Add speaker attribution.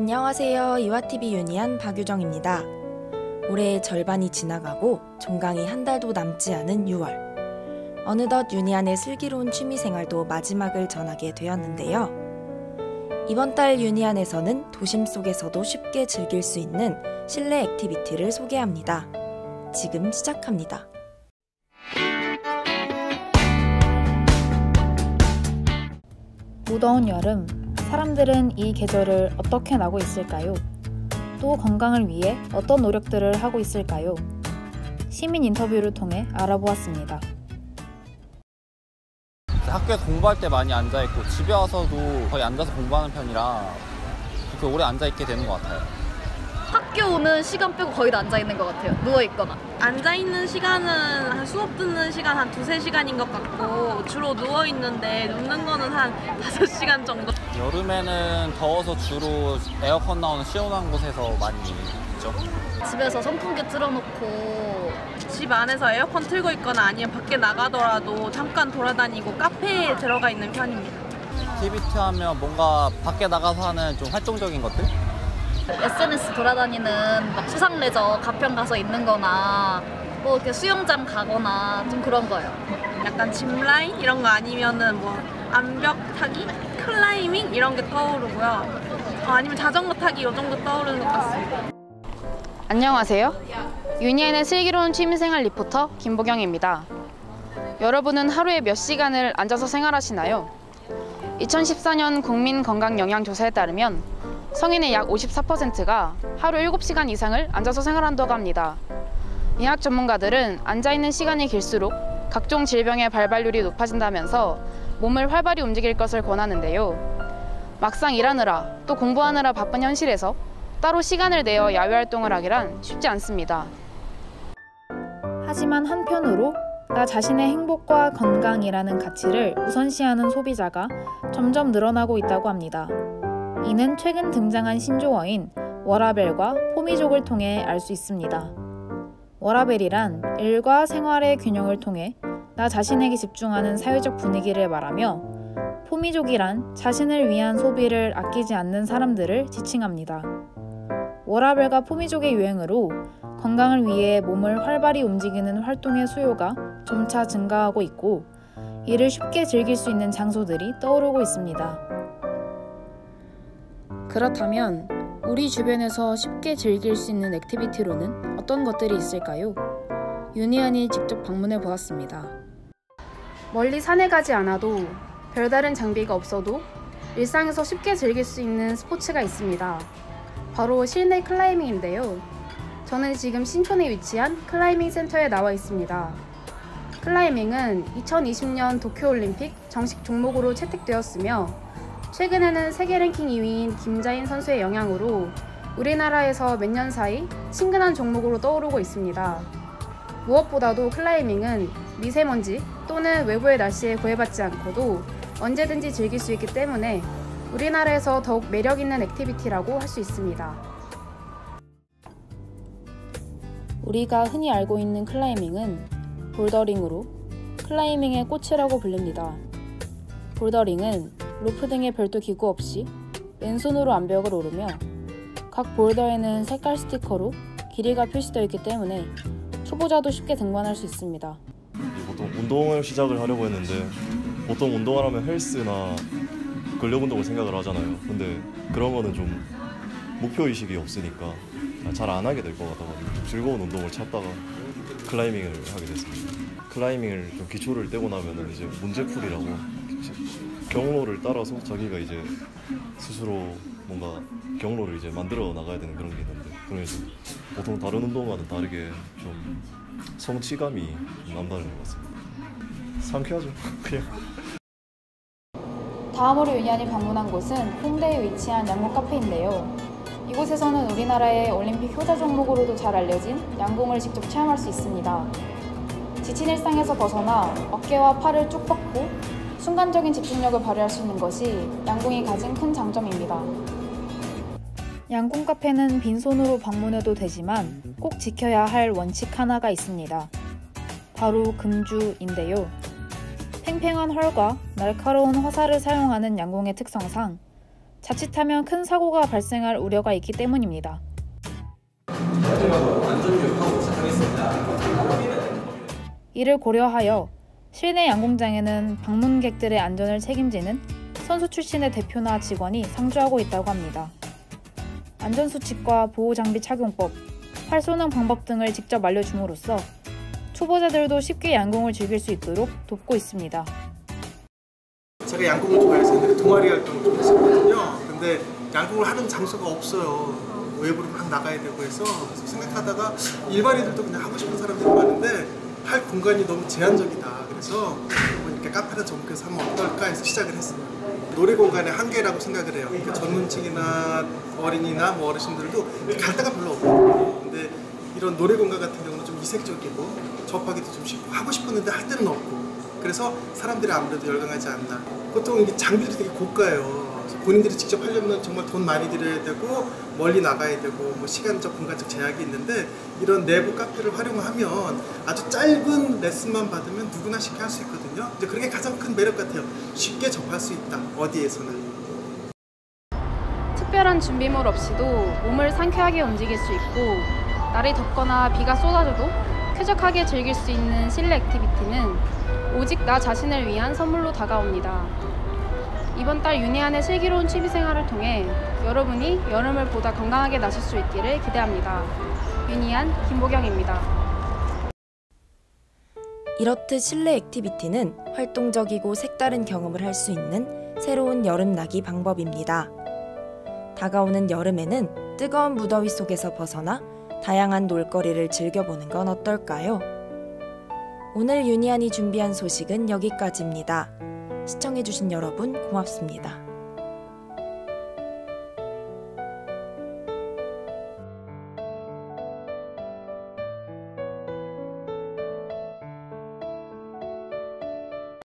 Speaker 1: 안녕하세요. 이와TV 유니한 박유정입니다. 올해의 절반이 지나가고 종강이 한 달도 남지 않은 6월. 어느덧 유니안의 슬기로운 취미 생활도 마지막을 전하게 되었는데요. 이번 달 유니안에서는 도심 속에서도 쉽게 즐길 수 있는 실내 액티비티를 소개합니다. 지금 시작합니다.
Speaker 2: 무더운 여름, 사람들은 이 계절을 어떻게 나고 있을까요? 또 건강을 위해 어떤 노력들을 하고 있을까요? 시민 인터뷰를 통해 알아보았습니다.
Speaker 3: 학교에서 공부할 때 많이 앉아있고 집에 와서도 거의 앉아서 공부하는 편이라 그렇게 오래 앉아있게 되는 것 같아요.
Speaker 4: 학교 오는 시간 빼고 거의 다 앉아 있는 것 같아요. 누워 있거나.
Speaker 5: 앉아 있는 시간은 한 수업 듣는 시간 한 두세 시간인 것 같고 주로 누워 있는데 눕는 거는 한 다섯 시간 정도.
Speaker 3: 여름에는 더워서 주로 에어컨 나오는 시원한 곳에서 많이 있죠.
Speaker 4: 집에서 선풍기 틀어놓고
Speaker 5: 집 안에서 에어컨 틀고 있거나 아니면 밖에 나가더라도 잠깐 돌아다니고 카페에 들어가 있는 편입니다.
Speaker 3: 액티비티 하면 뭔가 밖에 나가서 하는 좀 활동적인 것들?
Speaker 4: SNS 돌아다니는 막 수상 레저 가평 가서 있는 거나 뭐 이렇게 수영장 가거나 좀 그런 거예요.
Speaker 5: 약간 짚라인 이런 거 아니면은 뭐 암벽 타기, 클라이밍 이런 게 떠오르고요. 어, 아니면 자전거 타기 이 정도 떠오르는 것 같습니다.
Speaker 6: 안녕하세요. 유니엔의 슬기로운 취미생활 리포터 김보경입니다. 여러분은 하루에 몇 시간을 앉아서 생활하시나요? 2014년 국민건강영양조사에 따르면 성인의 약 54%가 하루 7시간 이상을 앉아서 생활한다고 합니다. 의학 전문가들은 앉아있는 시간이 길수록 각종 질병의 발발률이 높아진다면서 몸을 활발히 움직일 것을 권하는데요. 막상 일하느라 또 공부하느라 바쁜 현실에서 따로 시간을 내어 야외 활동을 하기란 쉽지 않습니다.
Speaker 2: 하지만 한편으로 나 자신의 행복과 건강이라는 가치를 우선시하는 소비자가 점점 늘어나고 있다고 합니다. 이는 최근 등장한 신조어인 워라벨과 포미족을 통해 알 수 있습니다. 워라벨이란 일과 생활의 균형을 통해 나 자신에게 집중하는 사회적 분위기를 말하며 포미족이란 자신을 위한 소비를 아끼지 않는 사람들을 지칭합니다. 워라벨과 포미족의 유행으로 건강을 위해 몸을 활발히 움직이는 활동의 수요가 점차 증가하고 있고 이를 쉽게 즐길 수 있는 장소들이 떠오르고 있습니다. 그렇다면 우리 주변에서 쉽게 즐길 수 있는 액티비티로는 어떤 것들이 있을까요? 유니안이 직접 방문해 보았습니다.
Speaker 7: 멀리 산에 가지 않아도 별다른 장비가 없어도 일상에서 쉽게 즐길 수 있는 스포츠가 있습니다. 바로 실내 클라이밍인데요. 저는 지금 신촌에 위치한 클라이밍 센터에 나와 있습니다. 클라이밍은 2020년 도쿄올림픽 정식 종목으로 채택되었으며 최근에는 세계 랭킹 2위인 김자인 선수의 영향으로 우리나라에서 몇 년 사이 친근한 종목으로 떠오르고 있습니다. 무엇보다도 클라이밍은 미세먼지 또는 외부의 날씨에 구애받지 않고도 언제든지 즐길 수 있기 때문에 우리나라에서 더욱 매력있는 액티비티라고 할 수 있습니다.
Speaker 2: 우리가 흔히 알고 있는 클라이밍은 볼더링으로 클라이밍의 꽃이라고 불립니다. 볼더링은 로프 등의 별도 기구 없이 왼손으로 암벽을 오르며 각 볼더에는 색깔 스티커로 길이가 표시되어 있기 때문에 초보자도 쉽게 등반할 수 있습니다.
Speaker 8: 보통 운동을 시작을 하려고 했는데 보통 운동을 하면 헬스나 근력 운동을 생각을 하잖아요. 근데 그런 거는 좀 목표 의식이 없으니까 잘 안 하게 될것좀 즐거운 운동을 찾다가 클라이밍을 하게 됐습니다. 클라이밍을 좀 기초를 떼고 나면은 이제 문제풀이라고 경로를 따라서 자기가 이제 스스로 뭔가 경로를 이제 만들어 나가야 되는 그런 게 있는데 그래서 보통 다른 운동과는 다르게 좀 성취감이 남다른 것 같습니다. 상쾌하죠, 그냥.
Speaker 2: 다음으로 유니안이 방문한 곳은 홍대에 위치한 양궁 카페인데요. 이곳에서는 우리나라의 올림픽 효자 종목으로도 잘 알려진 양궁을 직접 체험할 수 있습니다. 지친 일상에서 벗어나 어깨와 팔을 쭉 뻗고 순간적인 집중력을 발휘할 수 있는 것이 양궁이 가진 큰 장점입니다. 양궁 카페는 빈손으로 방문해도 되지만 꼭 지켜야 할 원칙 하나가 있습니다. 바로 금주인데요. 팽팽한 활과 날카로운 화살을 사용하는 양궁의 특성상 자칫하면 큰 사고가 발생할 우려가 있기 때문입니다. 이를 고려하여 실내 양궁장에는 방문객들의 안전을 책임지는 선수 출신의 대표나 직원이 상주하고 있다고 합니다. 안전수칙과 보호장비 착용법, 활 쏘는 방법 등을 직접 알려줌으로써 초보자들도 쉽게 양궁을 즐길 수 있도록 돕고 있습니다.
Speaker 9: 제가 양궁을 좋아해서 동아리 활동을 좀 했었거든요. 근데 양궁을 하는 장소가 없어요. 외부로 막 나가야 되고 해서 생각하다가 일반인들도 그냥 하고 싶은 사람들이 많은데 할 공간이 너무 제한적이다. 그래서 이렇게 카페나 접목해서 하면 어떨까 해서 시작을 했어요. 놀이 공간의 한계라고 생각을 해요. 그러니까 전문층이나 어린이나 뭐 어르신들도 갈 데가 별로 없거든요. 근데 이런 놀이 공간 같은 경우는 좀 이색적이고 접하기도 좀 쉽고 하고 싶었는데 할 데는 없고 그래서 사람들이 아무래도 열광하지 않나. 보통 이게 장비들이 되게 고가예요. 본인들이 직접 하려면 정말 돈 많이 들여야 되고 멀리 나가야 되고 뭐 시간적 공간적 제약이 있는데 이런 내부 카페를 활용하면 아주 짧은 레슨만 받으면 누구나 쉽게 할 수 있거든요. 이제 그게 가장 큰 매력 같아요. 쉽게 접할 수 있다. 어디에서나.
Speaker 6: 특별한 준비물 없이도 몸을 상쾌하게 움직일 수 있고 날이 덥거나 비가 쏟아져도 쾌적하게 즐길 수 있는 실내 액티비티는 오직 나 자신을 위한 선물로 다가옵니다. 이번 달 윤희안의 슬기로운 취미생활을 통해 여러분이 여름을 보다 건강하게 나실 수 있기를 기대합니다. 윤희안 김보경입니다.
Speaker 1: 이렇듯 실내 액티비티는 활동적이고 색다른 경험을 할 수 있는 새로운 여름 나기 방법입니다. 다가오는 여름에는 뜨거운 무더위 속에서 벗어나 다양한 놀거리를 즐겨보는 건 어떨까요? 오늘 유니안이 준비한 소식은 여기까지입니다. 시청해주신 여러분 고맙습니다.